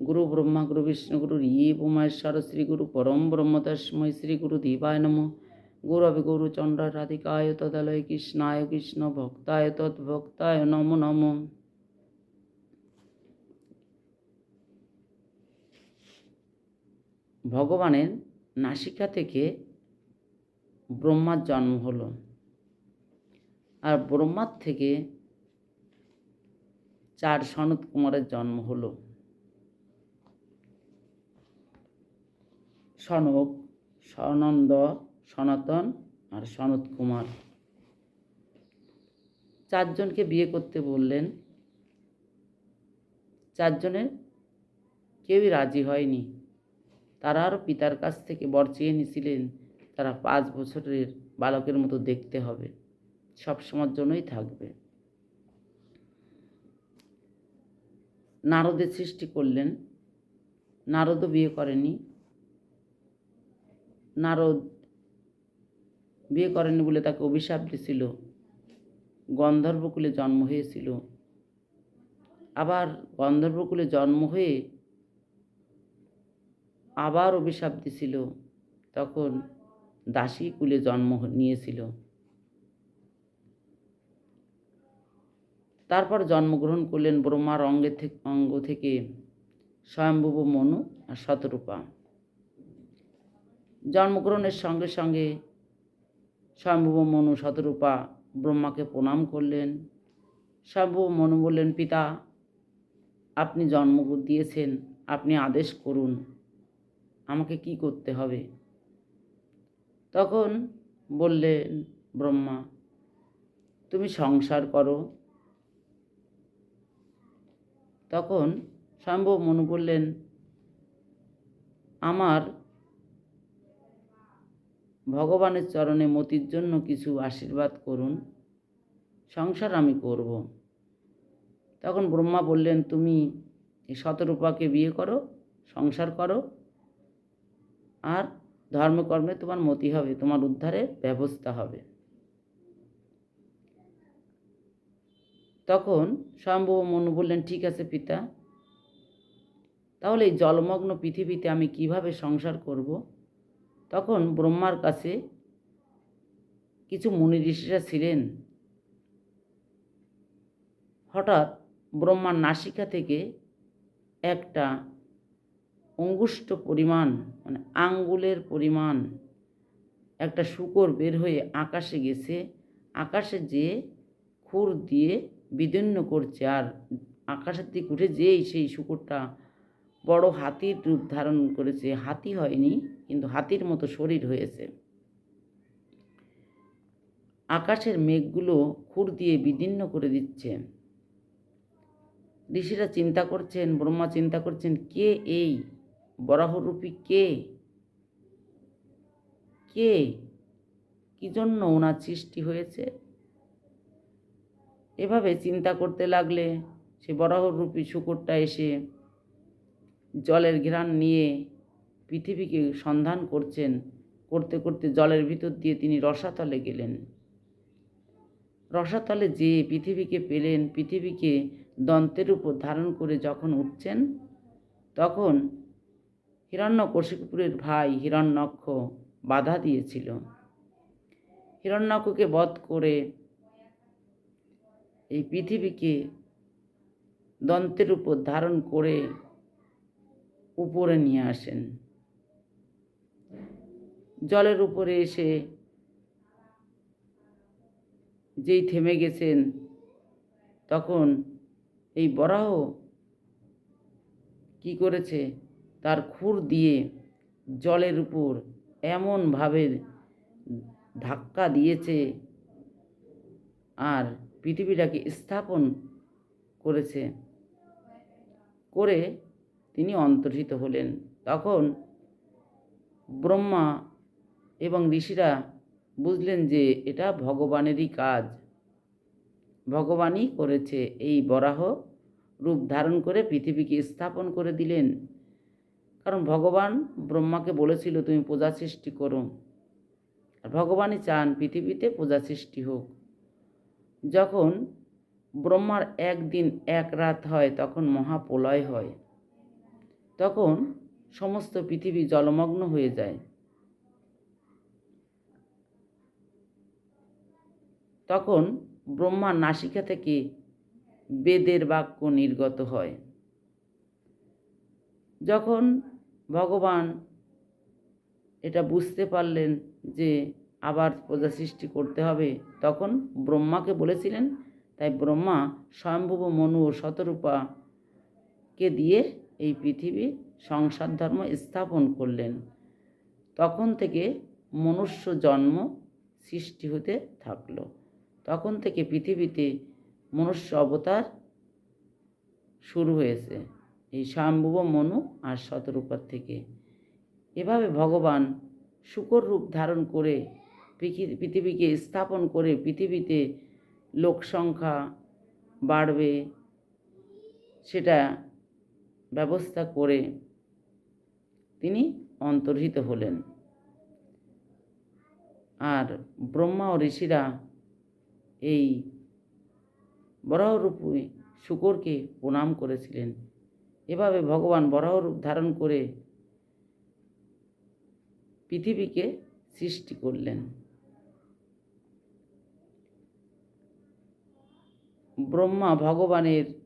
গুরু ব্রহ্মা গুরু বিষ্ণু গুরু ই উমাশ্বর শ্রী গুরু পরম ব্রহ্ম শ্রী গুরু দেবায় নম গৌরবে গৌরচন্দ্র রাধিকায় তদালয় কৃষ্ণায় কৃষ্ণ ভক্তায় তদ্ভক্তায় নম নম ভগবানের নাসিকা থেকে ব্রহ্মার জন্ম হলো। আর ব্রহ্মার থেকে চার সনত কুমারের জন্ম হলো। সনক সনন্দ সনাতন আর সনত কুমার। চারজনকে বিয়ে করতে বললেন। চারজনের কেউই রাজি হয়নি। তারা আরও পিতার কাছ থেকে বর চেয়ে নিয়েছিলেন তারা পাঁচ বছরের বালকের মতো দেখতে হবে। সব সময়ের জন্যই থাকবে। নারদের সৃষ্টি করলেন। নারদও বিয়ে করেনি। নারদ বিয়ে করেনি বলে তাকে অভিশাপ দিছিল। গন্ধর্বকুলে জন্ম হয়েছিল। আবার গন্ধর্বকুলে জন্ম হয়ে আবার অভিশাপ দিছিল। তখন দাসী কুলে জন্ম নিয়েছিল। তারপর জন্মগ্রহণ করলেন ব্রহ্মার অঙ্গের থেকে অঙ্গ থেকে স্বয়ম্ভুব মনু আর শতরূপা। জন্মগ্রহণের সঙ্গে সঙ্গে স্বয়ম্ভুব মনু শতরূপা ব্রহ্মাকে প্রণাম করলেন। স্বয়ম্ভুব মনু বললেন, পিতা, আপনি জন্ম দিয়েছেন, আপনি আদেশ করুন, আমাকে কি করতে হবে? তখন বললেন ব্রহ্মা, তুমি সংসার করো। তখন সম্ভব মনু বললেন, আমার ভগবানের চরণে মতির জন্য কিছু আশীর্বাদ করুন, সংসার আমি করব। তখন ব্রহ্মা বললেন, তুমি শতরূপাকে বিয়ে করো, সংসার করো, আর ধর্মকর্মে তোমার মতি হবে, তোমার উদ্ধারের ব্যবস্থা হবে। তখন স্বয়ম্ভব মনু বললেন, ঠিক আছে পিতা, তাহলে এই জলমগ্ন পৃথিবীতে আমি কীভাবে সংসার করব? তখন ব্রহ্মার কাছে কিছু মুনি ঋষিরা ছিলেন। হঠাৎ ব্রহ্মার নাসিকা থেকে একটা অঙ্গুষ্ট পরিমাণ মানে আঙ্গুলের পরিমাণ, একটা শুকর বের হয়ে আকাশে গেছে। আকাশে যে খুর দিয়ে বিদীর্ণ করছে আর আকাশের দিকে উঠে যেই সেই শুকরটা বড় হাতির রূপ ধারণ করেছে। হাতি হয়নি, কিন্তু হাতির মতো শরীর হয়েছে। আকাশের মেঘগুলো খুর দিয়ে বিদীর্ণ করে দিচ্ছে। ঋষিরা চিন্তা করছেন, ব্রহ্মা চিন্তা করছেন, কে এই বরাহরূপী কে? কে? কি জন্য ওনার সৃষ্টি হয়েছে? এভাবে চিন্তা করতে লাগলে সে বরাহরূপী শুকুরটা এসে জলের ঘ্রাণ নিয়ে পৃথিবীকে সন্ধান করছেন, করতে করতে জলের ভিতর দিয়ে তিনি রসাতলে গেলেন। রসাতলে যে পৃথিবীকে পেলেন, পৃথিবীকে দন্তের উপর ধারণ করে যখন উঠছেন, তখন হিরণ্যকশিপুরের ভাই হিরণ্যক্ষ বাধা দিয়েছিল। হিরণ্যক্ষকে বধ করে এই পৃথিবীকে দন্তের উপর ধারণ করে উপরে নিয়ে আসেন। জলের উপরে এসে যেই থেমে গেছেন, তখন এই বরাহ কি করেছে? তার খুর দিয়ে জলের উপর এমনভাবে ধাক্কা দিয়েছে আর পৃথিবীটাকে স্থাপন করেছে। করে তিনি অন্তর্হিত হলেন। তখন ব্রহ্মা এবং ঋষিরা বুঝলেন যে এটা ভগবানেরই কাজ। ভগবানই করেছে এই বরাহ রূপ ধারণ করে পৃথিবীকে স্থাপন করে দিলেন। কারণ ভগবান ব্রহ্মাকে বলেছিল, তুমি পূজা সৃষ্টি করো। আর ভগবানই চান পৃথিবীতে পূজা সৃষ্টি হোক। যখন ব্রহ্মার একদিন এক রাত হয়, তখন মহাপ্রলয় হয়। তখন সমস্ত পৃথিবী জলমগ্ন হয়ে যায়। তখন ব্রহ্মা নাসিকা থেকে বেদের বাক্য নির্গত হয়। যখন ভগবান এটা বুঝতে পারলেন যে আবার প্রজা সৃষ্টি করতে হবে, তখন ব্রহ্মাকে বলেছিলেন, তাই ব্রহ্মা স্বয়ম্ভুব মনু ও শতরূপাকে দিয়ে এই পৃথিবী সংসার ধর্ম স্থাপন করলেন। তখন থেকে মনুষ্য জন্ম সৃষ্টি হতে থাকল। তখন থেকে পৃথিবীতে মনুষ্য অবতার শুরু হয়েছে। এই স্বয়ম্ভুব মনু আর শতরূপার থেকে। এভাবে ভগবান শুকর রূপ ধারণ করে পৃথিবীকে স্থাপন করে পৃথিবীতে লোক সংখ্যা বাড়বে, সেটা ব্যবস্থা করে তিনি অন্তর্হিত হলেন। আর ব্রহ্মা ও ঋষিরা এই বরাহরূপী শুকরকে প্রণাম করেছিলেন। এভাবে ভগবান বরাহরূপ ধারণ করে পৃথিবীকে সৃষ্টি করলেন। ব্রহ্মা ভগবানের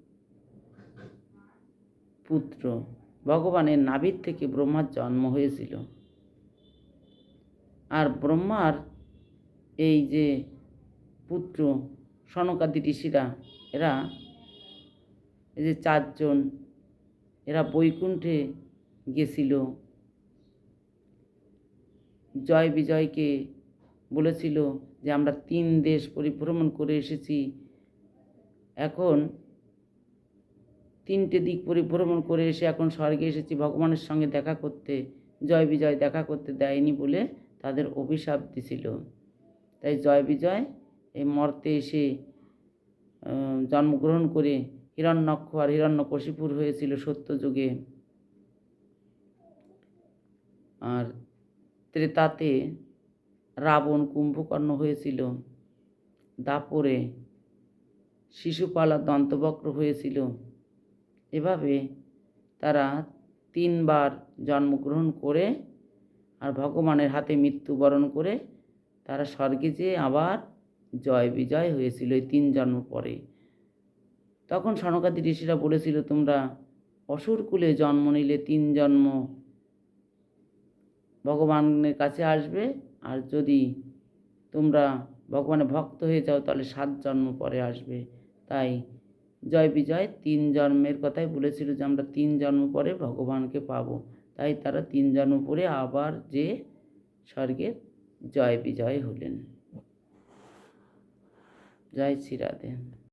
পুত্র, ভগবানের নাভির থেকে ব্রহ্মার জন্ম হয়েছিল। আর ব্রহ্মার এই যে পুত্র, সনকাদি ঋষিরা, এরা এই যে চারজন, এরা বৈকুণ্ঠে গেছিল। জয় বিজয়কে বলেছিল যে, আমরা তিন দেশ পরিভ্রমণ করে এসেছি। এখন তিনটে দিক পরিভ্রমণ করে এসে এখন স্বর্গে এসেছি, ভগবানের সঙ্গে দেখা করতে, জয় বিজয় দেখা করতে দেয়নি বলে তাদের অভিশাপ দিছিল তাই জয় বিজয় এই মর্তে এসে জন্মগ্রহণ করে হিরণ্যক্ষ আর হিরণ্যকশিপুর হয়েছিল সত্যযুগে। আর ত্রেতাতে রাবণ কুম্ভকর্ণ হয়েছিল। দাপরে শিশুপালা দন্তবক্র হয়েছিল। এভাবে তারা তিনবার জন্মগ্রহণ করে আর ভগবানের হাতে মৃত্যুবরণ করে তারা স্বর্গে যেয়ে আবার জয় বিজয় হয়েছিল এই তিন জন্ম পরে। তখন সনকাদি ঋষিরা বলেছিল, তোমরা অসুর কুলে জন্ম নিলে, তিন জন্ম ভগবানের কাছে আসবে। আর যদি তোমরা ভগবানের ভক্ত হয়ে যাও, তাহলে সাত জন্ম পরে আসবে। তাই জয় বিজয়, তিন জন্মের কথাই বলেছিল যে আমরা তিন জন্ম পরে ভগবানকে পাবো। তাই তারা তিন জন্ম পরে আবার যে স্বর্গে জয় বিজয় হলেন। জয় শ্রী রাধে।